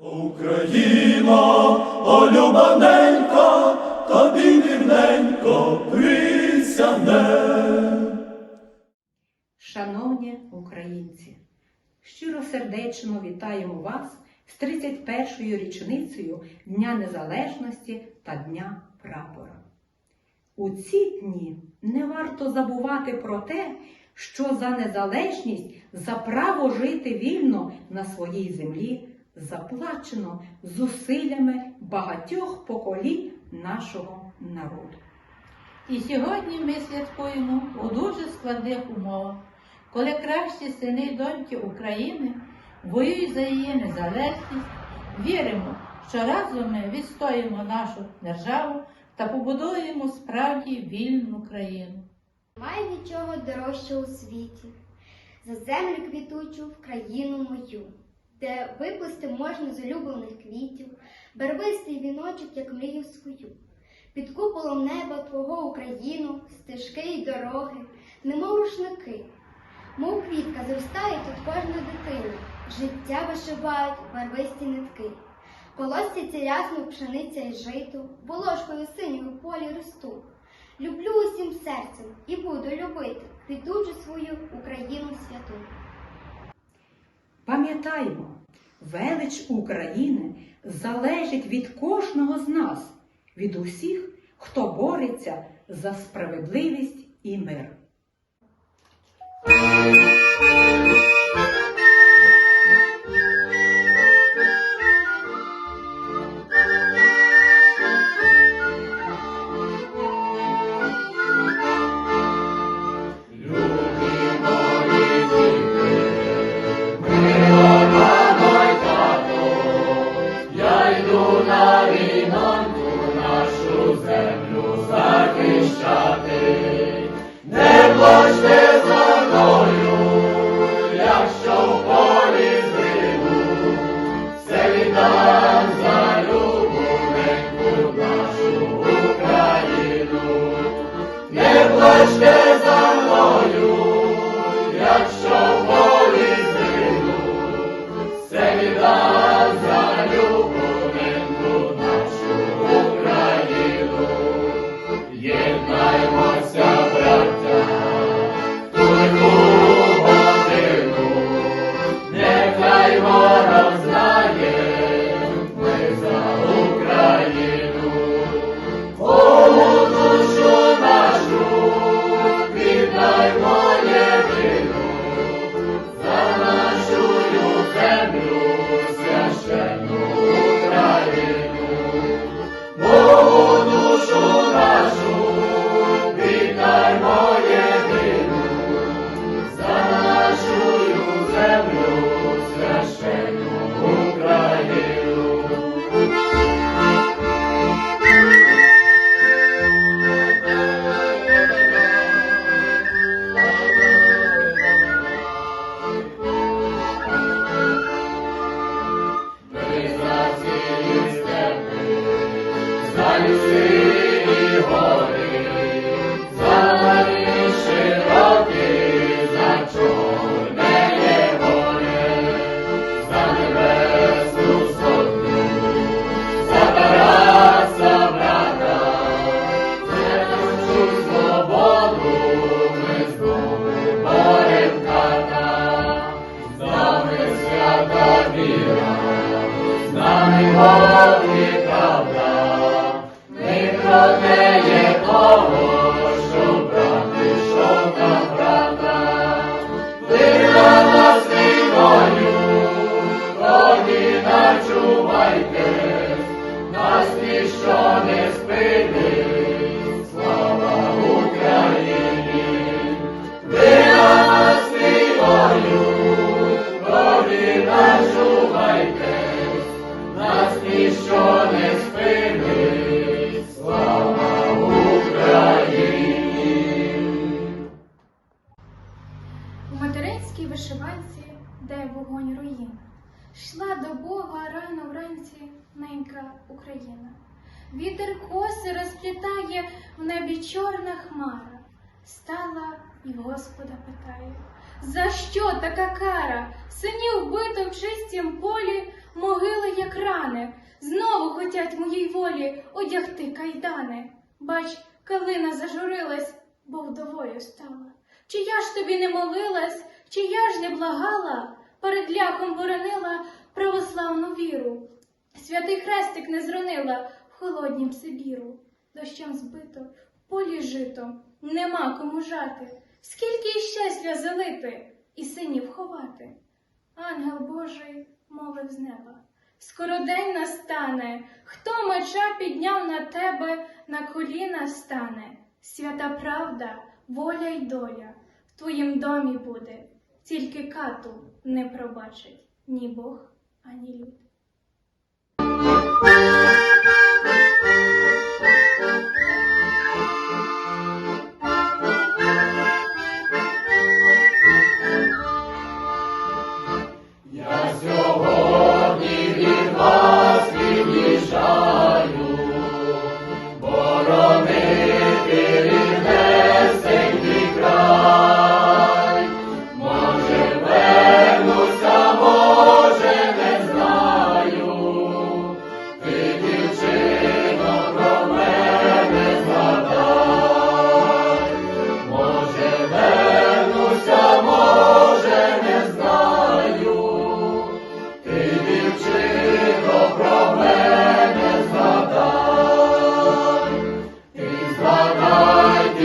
Україно, о любаненько, тобі вірненько присягне. Шановні українці, щиросердечно вітаємо вас з 31-ю річницею Дня Незалежності та Дня Прапора. У ці дні не варто забувати про те, що за незалежність, за право жити вільно на своїй землі заплачено зусиллями багатьох поколінь нашого народу. І сьогодні ми святкуємо у дуже складних умовах, коли кращі сини й доньки України воюють за її незалежність, віримо, що разом ми відстоїмо нашу державу та побудуємо справді вільну країну. Немає нічого дорожчого у світі, за землю квітучу в країну мою, де виплести можна з улюблених квітів, барвистий віночок, як мрію свою. Під куполом неба твого Україну, стежки й дороги, немов рушники. Мов квітка зростає тут кожна дитина, життя вишивають барвисті нитки. Колосяться рясно пшениця й жито, волошкою синьою полі росту. Люблю усім серцем і буду любити квітучу свою Україну святу. Пам'ятаймо, велич України залежить від кожного з нас, від усіх, хто бореться за справедливість і мир. Україна. Вітер коси розплітає в небі чорна хмара. Стала і в Господа питає, за що така кара? Синів вбито в чистім полі, могили, як рани, знову хотять моїй волі одягти кайдани. Бач, калина зажурилась, бо вдовою стала. Чи я ж тобі не молилась, чи я ж не благала, перед ляхом боронила православну віру. Святий хрестик не зронила в холоднім Сибіру, дощем збито, в полі жито, нема кому жати, скільки іще сльози залити і синів ховати. Ангел Божий мовив з неба. Скоро день настане, хто меча підняв на тебе, на коліна стане. Свята правда, воля й доля в твоїм домі буде, тільки кату не пробачить ні Бог, ані люд.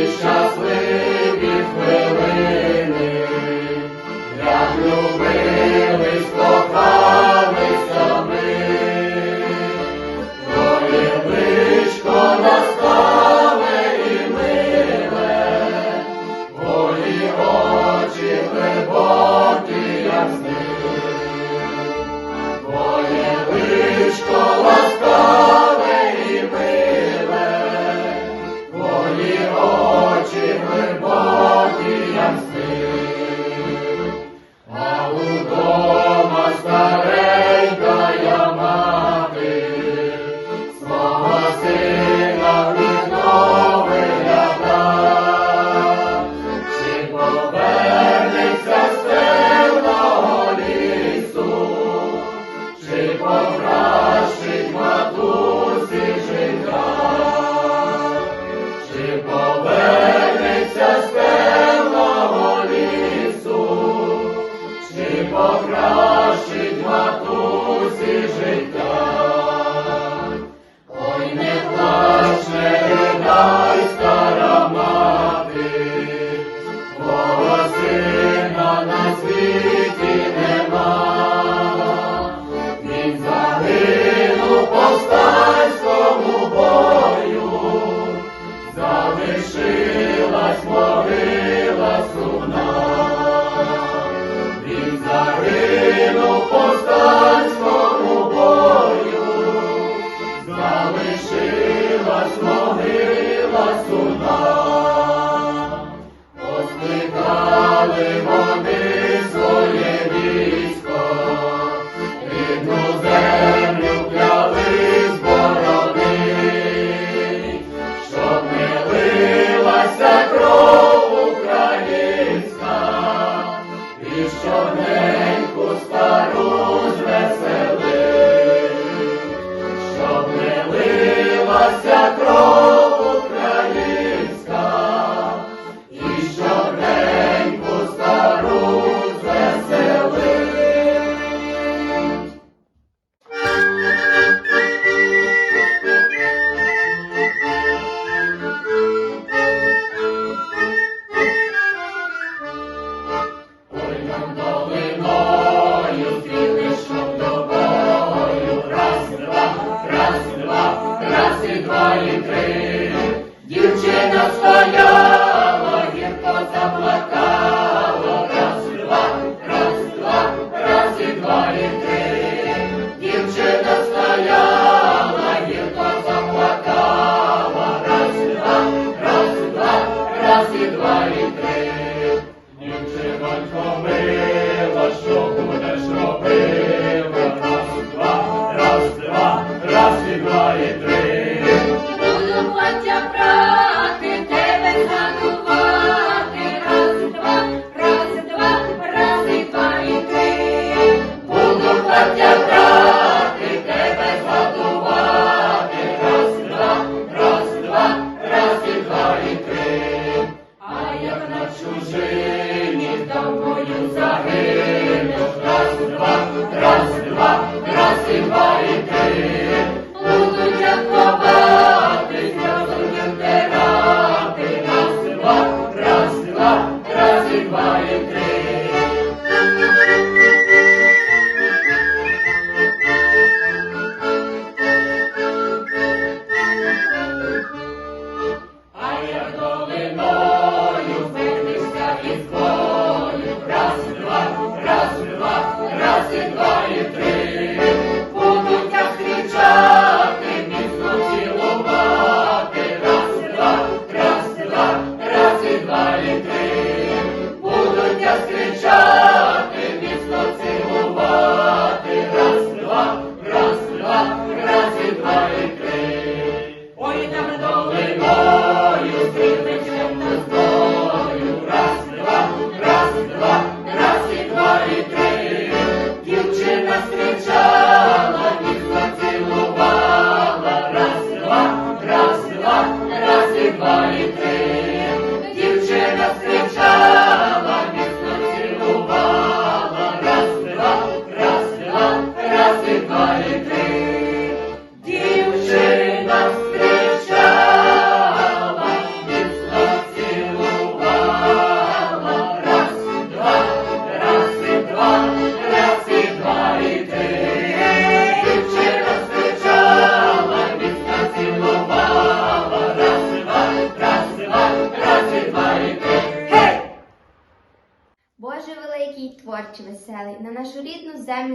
is God. Krishna.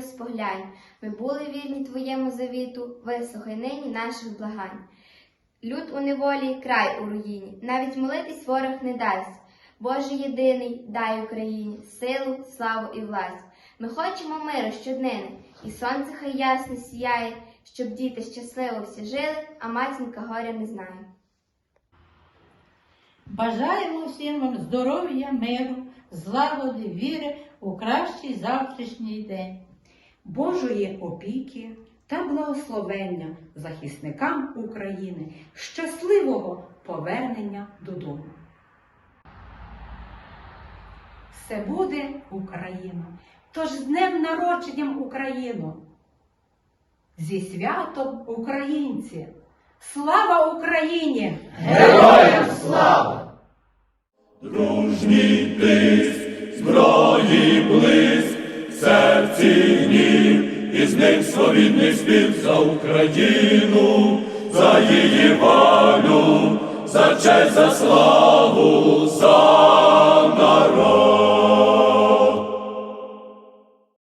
Рідну споглянь. Ми були вірні Твоєму завіту, вислухай нині наших благань. Люд у неволі, край у руїні, навіть молитись ворог не дасть. Боже єдиний, дай Україні силу, славу і власть. Ми хочемо миру щоднини, і сонце хай ясно сіяє, щоб діти щасливо всі жили, а матінка горя не знає. Бажаємо всім здоров'я, миру, злагоди, віри у кращий завтрашній день. Божої опіки та благословення захисникам України, щасливого повернення додому. Все буде Україна, тож з днем народженням Україну. Зі святом українці! Слава Україні! Героям слава! Дружній тиск, зброї блиск, серці гнів, із них ним словідний спів за Україну, за її волю, за честь, за славу, за народ.